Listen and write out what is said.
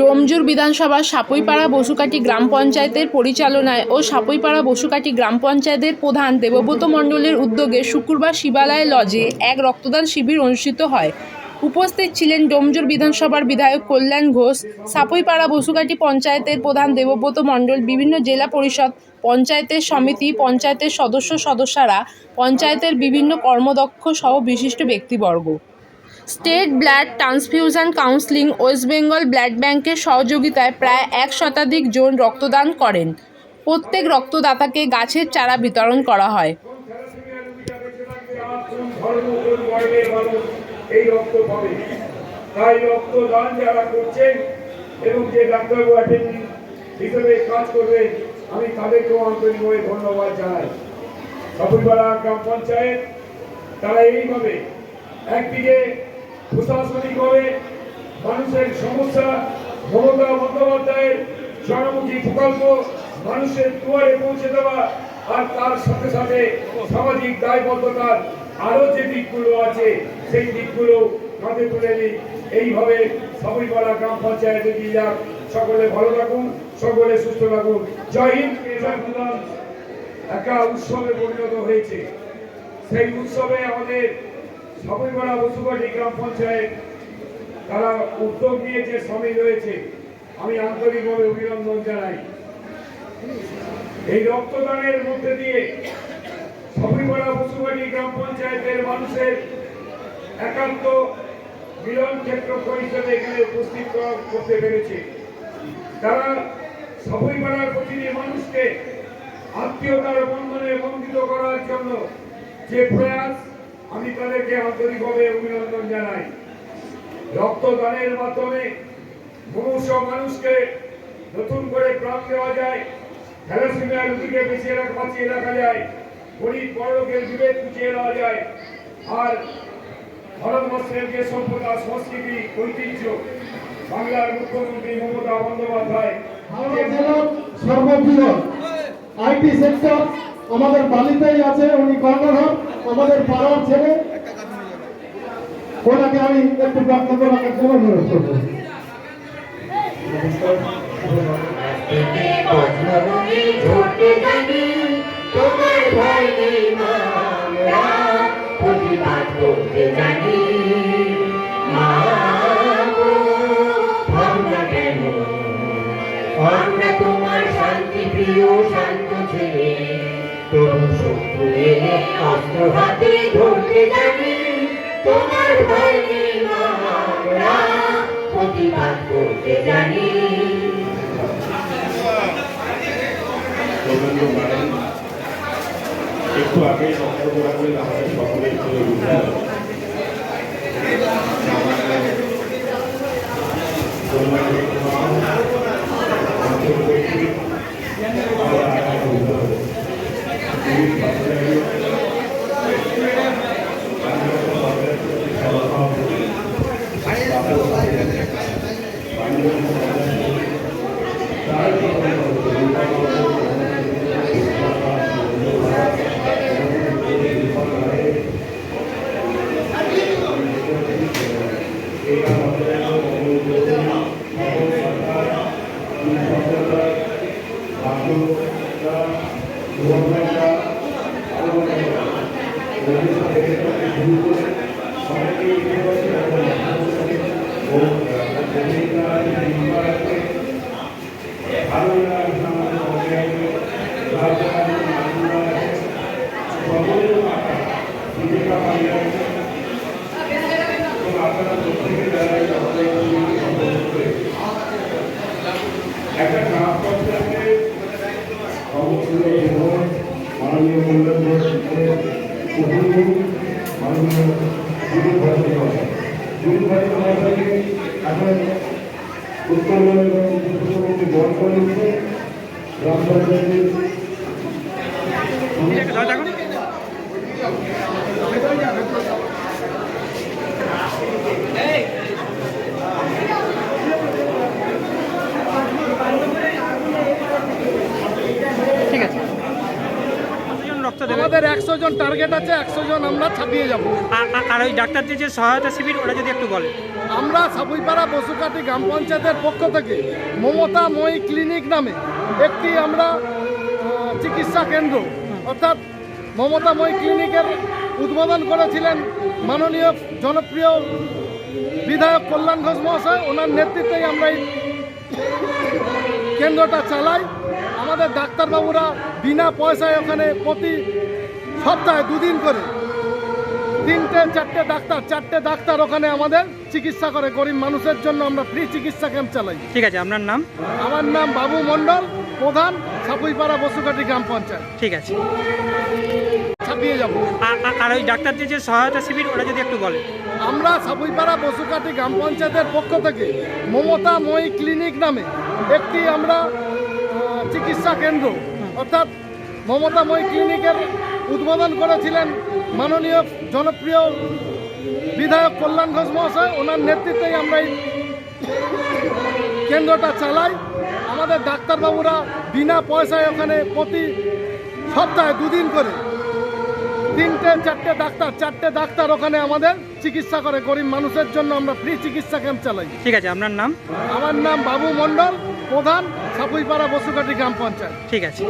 ডোমজুর বিধানসভা সাপুইপাড়া বসুকাটি গ্রাম পঞ্চায়েতের পরিচালনায় ও সাপুইপাড়া বসুকাটি গ্রাম পঞ্চায়েতের প্রধান দেবব্রত মণ্ডলের উদ্যোগে শুক্রবার শিবালয় লজে এক রক্তদান শিবির অনুষ্ঠিত হয়। উপস্থিত ছিলেন ডোমজুর বিধানসভার বিধায়ক কল্যাণ ঘোষ, সাপুইপাড়া বসুকাটি পঞ্চায়েতের প্রধান দেবব্রত মণ্ডল, বিভিন্ন জেলা পরিষদ, পঞ্চায়েতের সমিতি, পঞ্চায়েতের সদস্য সদস্যরা, পঞ্চায়েতের বিভিন্ন কর্মদক্ষ সহ বিশিষ্ট ব্যক্তিবর্গ। State blood transfusion counselling west Bengal blood ব্যাংকের সহযোগিতায় প্রায় এক শতাধিক জন রক্তদান করেন। প্রত্যেক রক্তদাতাকে গাছের চারা বিতরণ করা হয়। তাই রক্তদান যারা করছেন এবং যে ডাক্তারবাবু হিসেবে কাজ আমি তাদেরকেও ধন্যবাদ জানাই। গ্রাম পঞ্চায়েত, তারা এইভাবে একদিকে প্রশাসনিকভাবে মানুষের সমস্যা, মমতা বন্দ্যোপাধ্যায়ের জনমুখী প্রকল্প মানুষের দুয়ারে পৌঁছে দেওয়া আর তার সাথে সাথে সামাজিক দায়বদ্ধতার আরও যে দিকগুলো আছে, সেই দিকগুলো কাঁধে তুলে নিই। এইভাবে সবইপাড়া গ্রাম পঞ্চায়েতে দিয়ে যাক। সকলে ভালো থাকুন, সকলে সুস্থ থাকুন। জয় হিন্দ একটা উৎসবে পরিণত হয়েছে। সেই উৎসবে আমাদের সবইপাড়া বসুবাটি গ্রাম পঞ্চায়েত তারা উদ্যোগ নিয়েছে সামিল হয়েছে আমি আন্তরিকভাবে অভিনন্দন জানাই। এই রক্তদানের মধ্যে দিয়ে সবইপাড়া বসুবাটি গ্রাম পঞ্চায়েতের মানুষের একান্ত মিলন ক্ষেত্র হিসেবে এখানে উপস্থিত করতে পেরেছে। তারা সবইপাড়ার প্রতিটি মানুষকে আত্মীয়তার বন্ধনে বন্ধিত করার জন্য যে প্রয়াস আমি তাদেরকে আন্তরিকভাবে অভিনন্দন জানাই। রক্তদানের মাধ্যমে মুমূর্ষ মানুষকে নতুন করে প্রাণ দেওয়া যায়, থ্যালাসেমিয়া রোগীকে বেঁচিয়ে রাখা বাঁচিয়ে রাখা যায়, গরিব বড়লোকের বিবেক বুঝিয়ে দেওয়া যায়, আর ভারতবর্ষের যে সভ্যতা, সংস্কৃতি, ঐতিহ্য, বাংলার মুখ্যমন্ত্রী মমতা বন্দ্যোপাধ্যায়। হাওড়া জেলার সর্ববৃহৎ আইটি সেক্টর, আমাদের বালিতেই আছে, উনি কর্ণধর। আমাদের পাড়ার ছেলে, ওনাকে আমি একটু বক্তব্য রাখার জন্য অনুরোধ করব। তোমার শান্তি প্রিয় শান্ত ছেলে। একটু আগে রাখলেন আমাদের সকলের প্রিয় বিধায়ক। আমাদের কল্যাণী মহা, অঞ্চল কর্তৃক আমরা আগামী উদ্যোগ। পুলিশ বাচ্চাদের বাংলাদেশ সরকারের প্রতি সভাপতি, বাবু সাহেব, বাংলাদেশ সরকারের তার ভালো লাগে সকলের মাথা জীবিকা পাইয়ে রাখছে এবং আপনারা প্রত্যেকে যারা এই অর্থনৈতিক সম্পন্ন করে একটা গ্রাম পঞ্চায়েতে সমস্ত জীবন মাননীয় উপযোগী মাননীয় দিলীপ ভারতী মহাশয়। দিলীপ ভারতী মহাশয়কে এখন উত্তরবঙ্গ এবং পশ্চিমবঙ্গে বহন করে উঠবে গ্রাম পঞ্চায়েতের ঠিক আছে আমাদের একশো জন টার্গেট আছে একশো জন আমরা ছাপিয়ে যাব। আর ওই ডাক্তারদের যে সহায়তা শিবির ওটা যদি একটু বলেন আমরা সাবুইপাড়া বসুকাটি গ্রাম পঞ্চায়েতের পক্ষ থেকে মমতা মই ক্লিনিক নামে একটি আমরা চিকিৎসা কেন্দ্র অর্থাৎ মমতা মই ক্লিনিকের উদ্বোধন করেছিলেন মাননীয় জনপ্রিয় বিধায়ক কল্যাণ ঘোষ মহাশয়। ওনার নেতৃত্বেই আমরা এই কেন্দ্রটা চালাই। আমাদের ডাক্তারবাবুরা বিনা পয়সায় ওখানে প্রতি সপ্তাহে দুদিন করে তিনটে চারটে ডাক্তার চারটে ডাক্তার ওখানে আমাদের চিকিৎসা করে। গরিব মানুষের জন্য আমরা ফ্রি চিকিৎসা ক্যাম্প চালাই। ঠিক আছে আপনার নাম? আমার নাম বাবু মণ্ডল প্রধান সাপুইপাড়া বসুকাটি গ্রাম পঞ্চায়েত। ঠিক আছে। ছাপিয়ে যাব। আর- ওই ডাক্তারদের যে সহায়তা শিবির ওটা যদি একটু আমরা সাপুইপাড়া বসুকাটি গ্রাম পঞ্চায়েতের পক্ষ থেকে মমতা মই ক্লিনিক নামে একটি আমরা চিকিৎসা কেন্দ্র। অর্থাৎ মমতা মই ক্লিনিকের উদ্বোধন করেছিলেন মাননীয় জনপ্রিয় বিধায়ক কল্যাণ ঘোষ মহাশয়। ওনার নেতৃত্বেই আমরা এই কেন্দ্রটা চালাই। আমাদের ডাক্তারবাবুরা বিনা পয়সায় ওখানে প্রতি সপ্তাহে দুদিন করে তিনটে চারটে ডাক্তার চারটে ডাক্তার ওখানে আমাদের চিকিৎসা করে। গরিব মানুষের জন্য আমরা ফ্রি চিকিৎসা ক্যাম্প চালাই। ঠিক আছে আপনার নাম? আমার নাম বাবু মণ্ডল। প্রধান সাপুইপাড়া বসুকাটি গ্রাম পঞ্চায়েত। ঠিক আছে।